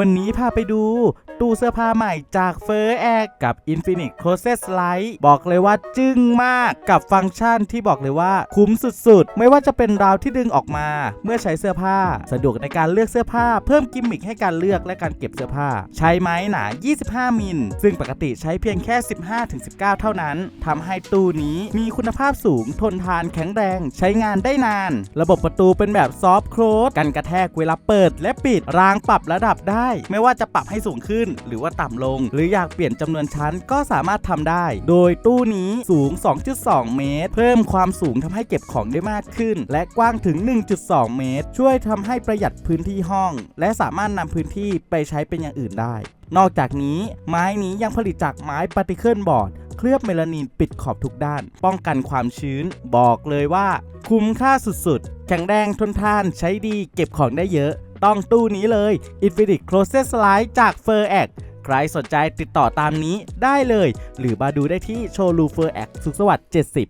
วันนี้พาไปดู ตู้เสื้อผ้าใหม่จากเฟอร์แอกับ Infinite Closet Slide บอกเลยว่าจึ้งมากกับฟังก์ชันที่บอกเลยว่าคุ้มสุดๆ ไม่ว่าจะเป็นราวที่ดึงออกมา เมื่อใช้เสื้อผ้า สะดวกในการเลือกเสื้อผ้า เพิ่มกิมมิคให้การเลือกและการเก็บเสื้อผ้า ใช้ไม้หนา 25 มิล ซึ่งปกติใช้เพียงแค่ 15-19 เท่านั้นทำให้ตู้นี้มีคุณภาพสูงทนทานแข็งแรง ใช้งานได้นาน ระบบประตูเป็นแบบซอฟต์โคลสกันกระแทกเวลาเปิดและปิดรางปรับระดับได้ไม่ว่าจะปรับให้สูงขึ้น หรือว่าต่ำลง หรืออยากเปลี่ยนจำนวนชั้นก็สามารถทำได้ โดยตู้นี้สูง 2.2 เมตร เพิ่มความสูงทำให้เก็บของได้มากขึ้น และกว้างถึง 1.2 เมตร ช่วยทำให้ประหยัดพื้นที่ห้อง และสามารถนำพื้นที่ไปใช้เป็นอย่างอื่นได้ นอกจากนี้ ไม้นี้ยังผลิตจากไม้ปาร์ติเคิลบอร์ดเคลือบเมลานินปิดขอบทุกด้าน ป้องกันความชื้น บอกเลยว่า คุ้มค่าสุดๆ แข็งแรงทนทานใช้ดีเก็บของได้เยอะ ต้องตู้นี้เลย Infinite Closet Slide จาก f u r a c ใครสนใจติดต่อตามนี้ได้เลย หรือมาดูได้ที่โชว์รูเฟอร์แอคสุขสวัสดิ์70